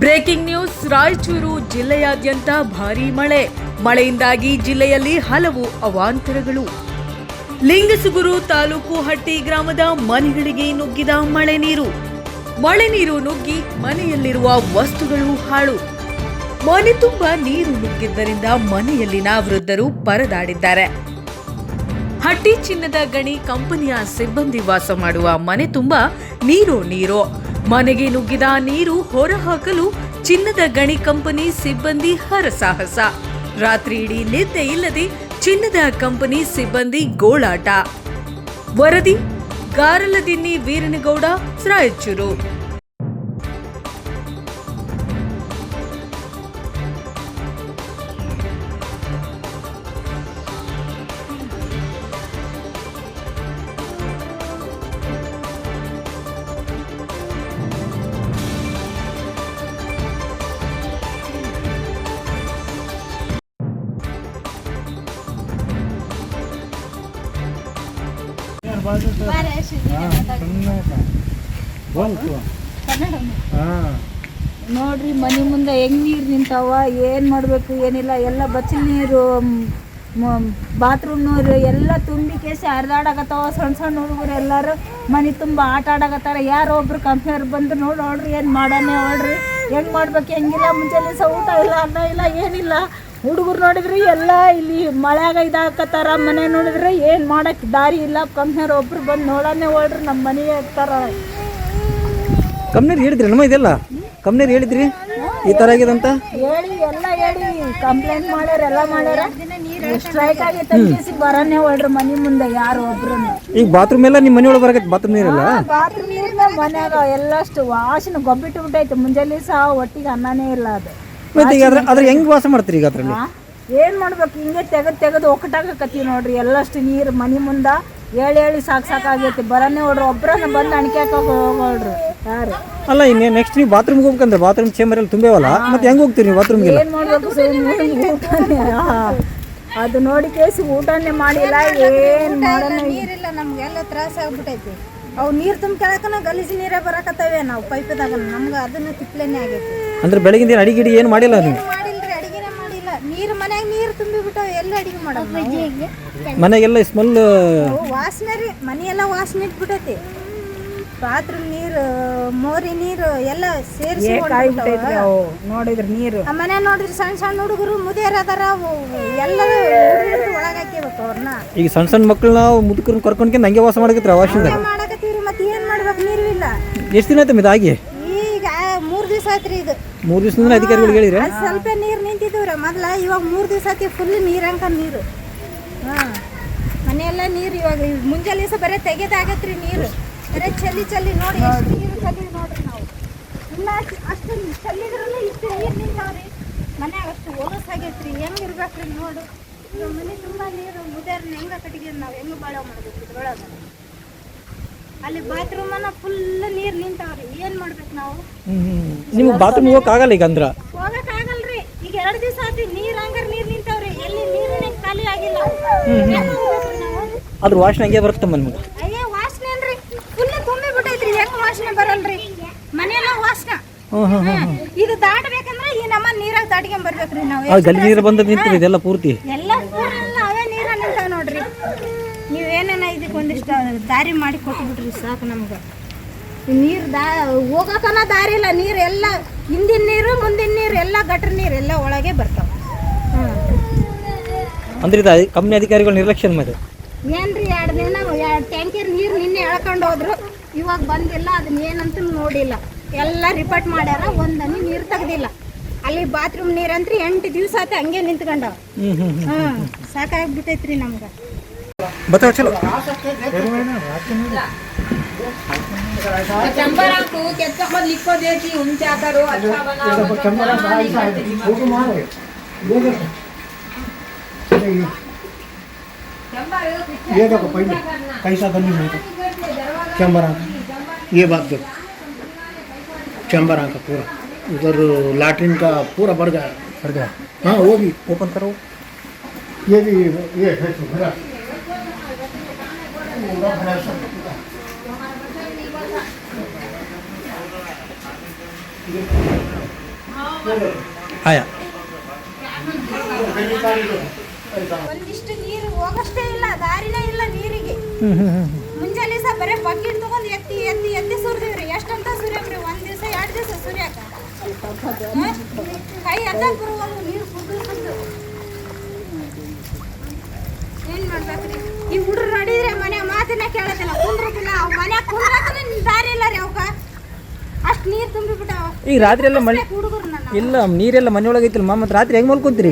Breaking news, Raichur ಜಿಲ್ಲೆಯಾದ್ಯಂತ ಭಾರೀ ಮಳೆ. ಮಳೆಯಿಂದಾಗಿ ಜಿಲ್ಲೆಯಲ್ಲಿ ಹಲವು ಅವಾಂತರಗಳು. ಲಿಂಗಸುಗುರು ತಾಲೂಕು ಹಟ್ಟಿ ಗ್ರಾಮದ ಮನೆಗಳಿಗೆ ನುಗ್ಗಿದ ಮಳೆ ನೀರು. ಮಳೆ ನೀರು ನುಗ್ಗಿ ಮನೆಯಲ್ಲಿರುವ ವಸ್ತುಗಳು ಹಾಳು. ಮನೆ ತುಂಬ ನೀರು ನುಗ್ಗಿದ್ದರಿಂದ ಮನೆಯಲ್ಲಿನ ವೃದ್ಧರು ಪರದಾಡಿದ್ದಾರೆ. ಹಟ್ಟಿ ಚಿನ್ನದ ಗಣಿ ಕಂಪನಿಯ ಸಿಬ್ಬಂದಿ ವಾಸ ಮಾಡುವ ಮನೆ ತುಂಬ ನೀರು ನೀರು. ಮನೆಗೆ ನುಗ್ಗಿದ ನೀರು ಹೊರಹಾಕಲು ಚಿನ್ನದ ಗಣಿ ಕಂಪನಿ ಸಿಬ್ಬಂದಿ ಹರಸಾಹಸ. ರಾತ್ರಿ ಇಡೀ ನಿದ್ದೆ ಇಲ್ಲದೆ ಚಿನ್ನದ ಕಂಪನಿ ಸಿಬ್ಬಂದಿ ಗೋಳಾಟ. ವರದಿ ಗಾರಲದಿನ್ನಿ ವೀರನಗೌಡ, ರಾಯಚೂರು. ನೋಡ್ರಿ, ಮನೆ ಮುಂದೆ ಹೆಂಗ್ ನೀರು ನಿಂತಾವ, ಏನು ಮಾಡಬೇಕು, ಏನಿಲ್ಲ, ಎಲ್ಲ ಬಚ್ಚಲ್ ನೀರು ಬಾತ್ರೂಮ್ ನೀರು, ಎಲ್ಲ ತುಂಬಿ ಕೇಸಿ ಹರಿದಾಡಕತ್ತಾವ ಸಣ್ಣ ಸಣ್ಣ ಹುಡುಗರು ಎಲ್ಲರೂ. ಮನೆ ತುಂಬ ಆಟ ಆಡಕತ್ತಾರ. ಯಾರೋ ಒಬ್ರು ಕಂಪ್ನಿಯವ್ರು ಬಂದು ನೋಡಿ ನೋಡ್ರಿ, ಏನು ಮಾಡಾನೆ ನೋಡ್ರಿ ಹೆಂಗ್ ಮಾಡ್ಬೇಕು, ಹೆಂಗಿಲ್ಲ ಮುಂಚೆ ಊಟ ಇಲ್ಲ, ಅನ್ನ ಇಲ್ಲ, ಏನಿಲ್ಲ. ಹುಡುಗರು ನೋಡಿದ್ರಿ ಎಲ್ಲ ಇಲ್ಲಿ ಮಳೆಯಾಗ ಇದಾಕತ್ತಾರ ಮನೆ ನೋಡಿದ್ರೆ ಏನು ಮಾಡಕ್ಕೆ ದಾರಿ ಇಲ್ಲ. ಕಂಪ್ನಿಯವ್ರು ಒಬ್ರು ಬಂದು ನೋಡನೆ ನೋಡ್ರಿ ನಮ್ಮ ಮನೆಗೆ ಹಾಕ್ತಾರ ಕಂಪ್ನಿಯರ್ ಹೇಳಿದ್ರಿ ನಮ್ಮ ಇದೆಲ್ಲ ಕಂಪ್ನಿಯರ್ ಹೇಳಿದ್ರಿ? ಈ ಥರ ಆಗಿದೆ ಅಂತ? ಹೇಳಿ ಎಲ್ಲ ಹೇಳಿ ಕಂಪ್ಲೇಂಟ್ ಮಾಡ್ಯಾರ ಎಲ್ಲ ಮಾಡ್ಯಾರ. ಸ್ಟ್ರೈಕ್ ಆಗಿ ತಪ್ಪಿಸಿ ಬರನೇ ಹೊಳ್ರಿ ಮನೆ ಮುಂದೆ ಯಾರು ಒಬ್ರು. ಈಗ ಬಾತ್ರೂಮ್ ಎಲ್ಲ ನಿಮ್ಮ ಮನೆಯೊಳಗೆ ಬರಕತ್ತೆ ಬಾತ್ರೂಮ್ ನೀರಲ್ಲ? ಬಾತ್ರೂಮ್ ನೀರಿನ ಮನ್ಯಾಗ ಎಲ್ಲಷ್ಟು ವಾಸನೆ ಗೊಬ್ಬಿಟ್ಟು ಬಿಟ್ಟೈತೆ ಮುಂಜಾನೆ ಸಹ ಒಟ್ಟಿಗೆ ಅನ್ನನೇ ಇಲ್ಲ ಅದು. ಮತ್ತೆ ಈಗ ಅದ್ರ ಅದ್ರ ಹೆಂಗ್ ವಾಸ ಮಾಡ್ತೀರಿ ಈಗ ಅದ್ರಲ್ಲಿ? ಏನು ಏನ್ ಮಾಡ್ಬೇಕು? ಹಿಂಗೆ ತೆಗೆದು ತೆಗೆದು ಒಕ್ಕಟಾಗಕತ್ತೀವಿ ನೋಡ್ರಿ. ಎಲ್ಲಷ್ಟು ನೀರು ಮನೆ ಮುಂದ ಹೇಳಿ ಹೇಳಿ ಸಾಕು ಸಾಕಾಗೈತಿ ಬರನೇ ಹೊಡ್ರಿ. ಒಬ್ರನ್ನ ಬಂದು ಅಣಿಕ್ಯಾಕ ಹೋಗೋಳ್ರಿ ಯಾರು? ಅಲ್ಲ ಇನ್ನೇ ನೆಕ್ಸ್ಟ್ ನೀವು ಬಾತ್ರೂಮ್ಗೆ ಹೋಗ್ಬೇಕಂದ್ರೆ ಬಾತ್ರೂಮ್ ಚೇಂಬರ್ ಅಲ್ಲಿ ತುಂಬೇವಲ್ಲ? ಮತ್ತೆ ಹೆಂಗ್ ಹೋಗ್ತೀರಿ ನೀವು ಬಾತ್ರೂಮ್ಗೆಲ್ಲ ಏನು ಮಾಡ್ಬೇಕು? ಸುಮ್ನೆ ಊಟನೇ. ಆ, ಅದು ನೋಡಿ ಕೇಸಿ ಊಟನೇ ಮಾಡಿಲ್ಲ. ಏನ್ ಮಾಡೋಣ ನೀರಿಲ್ಲ ನಮ್ಗೆಲ್ಲ ತ್ರಾಸ ಆಗ್ಬಿಟ್ಟೈತಿ ಅವು ನೀರು ತುಂಬ್ಕೊಳಕನ ಗಲೀಜು ನೀರೇ ಬರಾಕತ್ತವೆ ನಾವು ಪೈಪದಾಗ. ನಮ್ಗೆ ಅದನ್ನ ತಿಪ್ಲೇನೆ ಆಗೈತಿ. ಅಂದ್ರೆ ಬೆಳಗಿನ ದಿನ ಅಡಿಗೆ ಏನ್ ಏನು ಮಾಡಿಲ್ಲ ನೀವು? ಮಾಡಿಲ್ರಿ ಅಡಿಗೆನೇ ಮಾಡಿಲ್ಲ. ನೀರು ಮನ್ಯಾಗ ನೀರು ತುಂಬಿ ಬಿಟ್ಟಾವ ಎಲ್ಲ ಅಡಿಗೆ ಮಾಡೋದು ಮನೆಗೆಲ್ಲ ಸ್ಮೆಲ್ ವಾಸನೆ ರೀ. ಮನೆಯೆಲ್ಲ ವಾಸನೆ ಇಟ್ಬಿಟ್ಟೈತಿ. ಬಾತ್ರೂಮ್ ನೀರು ಮೋರಿ ನೀರು ಎಲ್ಲ ಸೇರಿಸಿ ಅವು. ನೋಡಿದ್ರಿ ನೀರು. ಮನೆ ನೋಡಿದ್ರೆ ಸಣ್ಣ ಸಣ್ಣ ಹುಡುಗರು ಮುದಿಯರ್ ಅದಾರ ಅವು ಎಲ್ಲರೂ ಒಳಗಾಕಿಬೇಕು ಅವ್ರನ್ನ. ಈಗ ಸಣ್ಣ ಸಣ್ಣ ಮಕ್ಕಳನ್ನ ಮುದುಕರನ್ನ ಕರ್ಕೊಂಡ್ಕೊಂಡು ಹಂಗೆ ವಾಸ ಮಾಡಕತ್ರಿ ಆ ವಾಶಿಂದ ಮಾಡಕತ್ತೀವ್ರಿ ಮತ್ತೆ ಏನ್ ಮಾಡ್ಬೇಕು ನೀರು ಇಲ್ಲ ಎಷ್ಟು ದಿನ ಆಯ್ತು ಆಗಿ? ಈಗ ಮೂರು ದಿವಸ ಆಯ್ತ್ರಿ ಇದು. ಮೂರು ದಿವಸದಿಂದ ಅಧಿಕಾರಿಗಳಿಗೆ ಹೇಳಿರಿ ಅದ್ ಸ್ವಲ್ಪ ನೀರು ನಿಂತಿದ್ದವ್ರ ಮೊದ್ಲ ಇವಾಗ ಮೂರು ದಿವಸ ಆಯ್ತು ಫುಲ್ ನೀರು ನೀರಂಕ ನೀರು. ಹಾ ಮನೆಯೆಲ್ಲ ನೀರು ಇವಾಗ ಇವ್ ಮುಂಜಾನೆ ದಿವಸ ಬರೀ ತೆಗೆದಾಗತ್ರಿ ನೀರು. ಬರೀ ಚಲ್ಲಿ ಚಲ್ಲಿ ನೋಡಿ ಎಷ್ಟು ನೀರು ಚಲ್ಲಿ ನೋಡ್ರಿ ನಾವು. ಇಲ್ಲ ಅಷ್ಟ್- ಅಷ್ಟು ಚಲ್ಲಿದ್ರಲ್ಲ ಇಷ್ಟು ನೀರು ನಿಂತಾವ್ರಿ. ಮನೆ ಅಷ್ಟು ಹೊಲಸ್ ಆಗೈತ್ರಿ. ಹೆಂಗ್ ಇರ್ಬೇಕ್ರಿ ನೋಡು. ಇವಾಗ ಮನೆ ತುಂಬಾ ನೀರು ಮುದ್ಯಾರ್ನ ಹೆಂಗ ಕಟ್ಟಿಗೆ ನಾವು? ಹೆಂಗ್ ಬಾಳ ಮಾಡ್ಬೇಕು ಇದ್ರೊಳಗ? ಅಲ್ಲಿ ಬಾತ್ರೂಮ್ ಅನ್ನ ಫುಲ್ ನೀರ್ ನಿಂತಾವ್ರಿ. ಏನ್ ಮಾಡ್ಬೇಕು ನಾವು? ನಿಮ್ಗೆ ಬಾತ್ರೂಮ್ ಹೋಗಕ್ ಆಗಲ್ಲ ಈಗ ಅಂದ್ರ? ಹೋಗಕ್ ಆಗಲ್ರಿ ಈಗ ಎರಡ್ ದಿವಸ ಆತಿ ನೀರ್ ಹಂಗಾರ ನೀರ್ ನಿಂತಾವ್ರಿ. ಎಲ್ಲಿ ನೀರಿನ ಖಾಲಿ ಆಗಿಲ್ಲ. ನಾವು? ಅದ್ರ ವಾಸನೆ ಹಂಗೆ ಬರುತ್ತಮ್ಮ ನಿಮ್ಗೆ? ಅಯ್ಯೋ ವಾಸನೆ ಅನ್ರಿ ಫುಲ್ ತುಂಬಿ ಬಿಟ್ಟೈತ್ರಿ. ಹೆಂಗ್ ವಾಸನೆ ಬರಲ್ರಿ? ಮನೆಯೆಲ್ಲ ವಾಸನೆ ಹ್ಮ್. ಇದು ದಾಟಬೇಕಂದ್ರೆ ಈ ನಮ್ಮ ನೀರಾಗ ದಾಟ್ಕೊಂಡ್ ಬರ್ಬೇಕ್ರಿ ನಾವು. ಆ ಗಲ್ಲಿ ನೀರು ಬಂದ ನಿಂತಿದೆ ಇದೆಲ್ಲ ಪೂರ್ತಿ. ಎಲ್ಲ ಊರೆಲ್ಲ ಅವೇ ನೀರ ನಿಂತಾವ ನೋಡ್ರಿ ನೀವು ಏನೇನ ಇದಕ್ಕೆ ಒಂದಿಷ್ಟು ದಾರಿ ಮಾಡಿ ಕೊಟ್ಬಿಟ್ರಿ ಸಾಕು ನಮ್ಗೆ. ನೀರು ದಾ ಹೋಗಕನ ದಾರಿ ಇಲ್ಲ. ನೀರು ಎಲ್ಲ ಹಿಂದಿನ ನೀರು ಮುಂದಿನ ನೀರು ಎಲ್ಲ ಗಟ್ರ ನೀರು ಎಲ್ಲ ಒಳಗೆ ಬರ್ತಾವೆ. ಅಂದ್ರೆ ಇದು ಕಂಪ್ನಿ ಅಧಿಕಾರಿಗಳು ನಿರ್ಲಕ್ಷ್ಯ ಮಾಡಿ ಏನ್ರಿ ಎರಡು ದಿನ ಎರಡು ಟ್ಯಾಂಕರ್ ನೀರು ನಿನ್ನೆ ಎಳ್ಕೊಂಡು ಹೋದ್ರು. ಇವಾಗ ಬಂದಿಲ್ಲ ಅದನ್ನ ಏನಂತ ನೋಡಿಲ್ಲ. ಎಲ್ಲ ರಿಪೋರ್ಟ್ ಮಾಡ್ಯಾರ ಒಂದನ್ನು ನೀರು ತೆಗ್ದಿಲ್ಲ. ಅಲ್ಲಿ ಬಾತ್ರೂಮ್ ನೀರಂತ್ರಿ ಎಂಟು ದಿವಸ ಆತ ಹಂಗೆ ನಿಂತ್ಕೊಂಡವ. ಹ್ಮ್ बताओ चलो। तो तो ये देखो। पहले पैसा तो बनी है चंपाराम ये बात देखो। चंपाराम का पूरा। उधर लैट्रिन का पूरा भर गया भर गया हाँ वो भी। ओपन करो। ये भी ये है ಆಯಾ ಒಂದಿಷ್ಟು ನೀರು ಹೋಗಷ್ಟೇ ಇಲ್ಲ ದಾರಿನೇ ಇಲ್ಲ ನೀರಿಗೆ. ಮುಂಜಾನೆ ಸಹ ಬರೀ ಬಕೆಟ್ ತಗೊಂಡು ಎತ್ತಿ ಎತ್ತಿ ಎತ್ತಿ ಸುರಿದಿವ್ರಿ. ಎಷ್ಟಂತ ಸುರಿಯಕ್ರಿ ಒಂದ್ ದಿವಸ ಎರಡು ದಿವಸ ಸುರಿಯಾಕ. ಕೈ ಎತ್ತಕ್ ಬರುವಲ್ವ ನೀರು ಕುಡ್ದು ಕುಡ್ದು. ಏನ್ ಮಾಡ್ಬೇಕ್ರಿ? ಈ ಹುಡ್ರ ನೋಡಿದ್ರೆ ಮನೆ ಮಾತಿನ ಕೇಳೋದಿಲ್ಲ ಕುಂದ್ರದಿಲ್ಲ ಅವ್ ಮನ್ಯಾಗ ಕುಂದ್ರಕನ ದಾರಿ ಇಲ್ಲ ರೀ ಅವಕ್ಕ ಅಷ್ಟ್ ನೀರ್ ತುಂಬಿಬಿಟ್ಟಾವ. ಈಗ ರಾತ್ರಿ ಎಲ್ಲ ಮಳೆ ಹುಡುಗರು ಇಲ್ಲ ನೀರೆಲ್ಲ ಮನೆ ಒಳಗೆ ಐತಿಲ್ಲ ಮತ್ತು ರಾತ್ರಿ ಹೆಂಗ್ ಮಲ್ಕೊಂತೀರಿ?